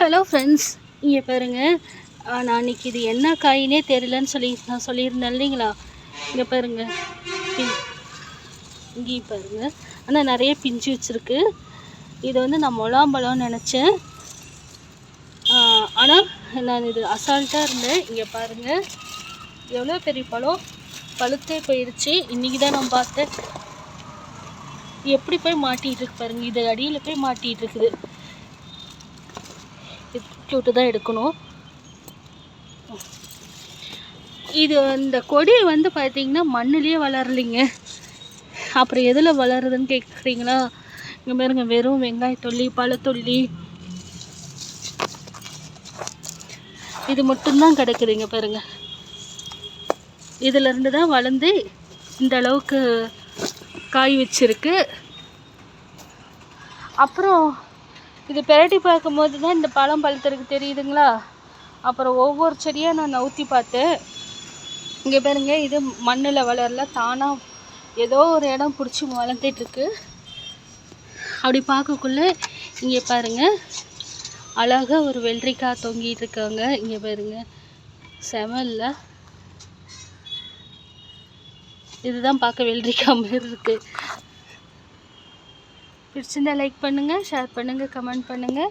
Hello friends இங்கே பாருங்க. நான் அன்றைக்கி இது என்ன காயினே தெரியலன்னு சொல்லி நான் சொல்லியிருந்தேன் இல்லைங்களா? இங்கே பாருங்க. இங்கே இங்கேயும் பாருங்க. ஆனால் நிறைய பிஞ்சு வச்சுருக்கு. இது வந்து நான் முலாம்பழம்னு நினச்சேன். ஆனால் நான் இது அசால்ட்டாக இருந்தேன். இங்கே பாருங்கள் எவ்வளோ பெரிய பழம்? பழுத்தே போயிடுச்சு இன்றைக்கி தான் நான் பார்த்தேன். எப்படி போய் மாட்டிகிட்டு இருக்கு பாருங்க. இது அடியில் போய் மாட்டிகிட்டு இருக்குது. இது விட்டு தான் எடுக்கணும். இது இந்த கொடி வந்து பார்த்திங்கன்னா மண்ணுலேயே வளரலைங்க. அப்புறம் எதில் வளருதுன்னு கேட்குறீங்களா இங்கே பாருங்க வெறும் வெங்காயத்தொல்லி பழத்தொல்லி இது மட்டும்தான் கிடைக்குதுங்க பாருங்க. இதிலிருந்து தான் வளர்ந்து இந்த அளவுக்கு காய் வச்சிருக்கு. அப்புறம் இது பிரட்டி பார்க்கும்போது தான் இந்த பழம் பழுத்திருக்கு தெரியுதுங்களா? அப்புறம் ஒவ்வொரு செடியாக நான் நவுத்தி பார்த்தேன் இங்கே பாருங்க இது மண்ணில் வளரல தானாக ஏதோ ஒரு இடம் பிடிச்சி வளர்ந்துட்டுருக்கு. அப்படி பார்க்கக்குள்ள இங்கே பாருங்கள் அழகாக ஒரு வெள்ளரிக்காய் தொங்கிட்டு இருக்காங்க. இங்கே பாருங்க செமல்ல இதுதான் பார்க்க வெள்ளரிக்காய் மாதிரி இருக்குது பிடிச்சிருந்தா லைக் பண்ணுங்கள் ஷேர் பண்ணுங்கள் கமெண்ட் பண்ணுங்கள்